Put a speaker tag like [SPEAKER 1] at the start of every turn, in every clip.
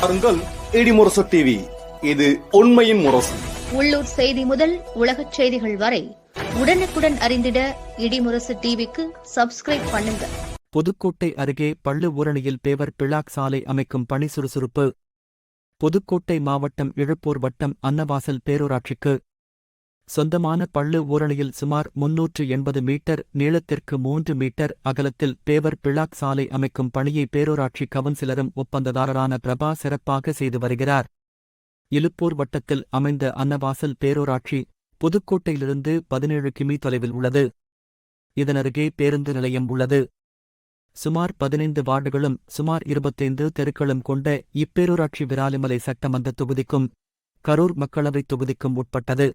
[SPEAKER 1] பாருங்கள் இடிமுரசு டிவி இது உண்மையின் முரசு.
[SPEAKER 2] உள்ளூர் செய்தி முதல் உலகச் செய்திகள் வரை உடனுக்குடன் அறிந்திட இடிமுரசு டிவிக்கு சப்ஸ்கிரைப் பண்ணுங்க.
[SPEAKER 3] புதுக்கோட்டை அருகே பள்ளு ஊரணியில் பேவர் பிளாக் சாலை அமைக்கும் பணி சுறுசுறுப்பு. புதுக்கோட்டை மாவட்டம் இழுப்பூர் வட்டம் அன்னவாசல் பேரூராட்சிக்கு சொந்தமான பள்ளு ஊரணியில் சுமார் முன்னூற்று எண்பது மீட்டர் நீளத்திற்கு மூன்று மீட்டர் அகலத்தில் பேவர் பிளாக் சாலை அமைக்கும் பணியை பேரூராட்சி கவுன்சிலரும் ஒப்பந்ததாரரான பிரபா சிறப்பாக செய்து வருகிறார். இலுப்பூர் வட்டத்தில் அமைந்த அன்னவாசல் பேரூராட்சி புதுக்கோட்டையிலிருந்து பதினேழு கிமி தொலைவில் உள்ளது. இதனருகே பேருந்து நிலையம் உள்ளது. சுமார் பதினைந்து வார்டுகளும் சுமார் இருபத்தைந்து தெருக்களும் கொண்ட இப்பேரூராட்சி விராலிமலை சட்டமன்ற தொகுதிக்கும் கரூர் மக்களவைத் தொகுதிக்கும் உட்பட்டது.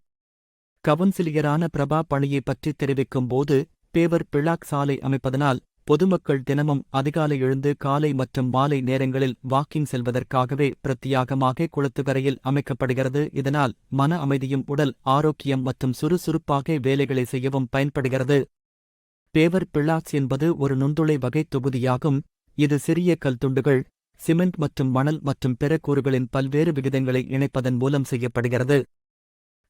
[SPEAKER 3] கவுன்சிலியரான பிரபா பணியை பற்றி தெரிவிக்கும் போது பேவர் பிளாக் சாலை அமைப்பதனால் பொதுமக்கள் தினமும் அதிகாலை எழுந்து காலை மற்றும் மாலை நேரங்களில் வாக்கிங் செல்வதற்காகவே பிரத்தியாகமாக குளத்துக்கரையில் அமைக்கப்படுகிறது. இதனால் மன அமைதியும் உடல் ஆரோக்கியம் மற்றும் சுறுசுறுப்பாக வேலைகளை செய்யவும் பயன்படுகிறது. பேவர் பிளாக்ஸ் என்பது ஒரு நுண்துளை வகை தொகுதியாகும். இது சிறிய கல் துண்டுகள் சிமெண்ட் மற்றும் மணல் மற்றும் பிற கூறுகளின் பல்வேறு விகிதங்களை இணைப்பதன் மூலம் செய்யப்படுகிறது.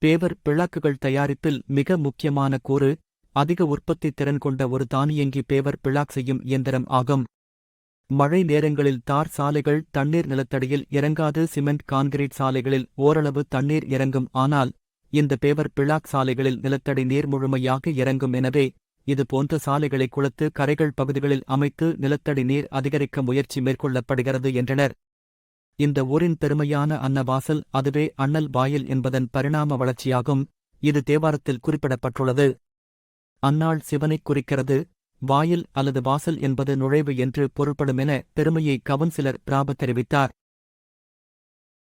[SPEAKER 3] பேவர் பிளாக்குகள் தயாரிப்பில் மிக முக்கியமான கூறு அதிக உற்பத்தி திறன் கொண்ட ஒரு தானியங்கி பேவர் பிளாக் செய்யும் இயந்திரம் ஆகும். மழை நேரங்களில் தார் சாலைகள் தண்ணீர் நிலத்தடியில் இறங்காது சிமெண்ட் கான்கிரீட் சாலைகளில் ஓரளவு தண்ணீர் இறங்கும். ஆனால் இந்த பேவர் பிளாக் சாலைகளில் நிலத்தடி நீர் முழுமையாக இறங்கும். எனவே இது போன்ற சாலைகளை குளத்து கரைகள் பகுதிகளில் அமைத்து நிலத்தடி நீர் அதிகரிக்க முயற்சி மேற்கொள்ளப்படுகிறது என்றனர். இந்த ஊரின் பெருமையான அன்னவாசல் அதுவே அண்ணல் வாயில் என்பதன் பரிணாம வளர்ச்சியாகும். இது தேவாரத்தில் குறிப்பிடப்பட்டுள்ளது. அன்னாள் சிவனைக் குறிக்கிறது. வாயில் அல்லது வாசல் என்பது நுழைவு என்று பொருள்படும் என பெருமையை கவுன்சிலர் பிராப தெரிவித்தார்.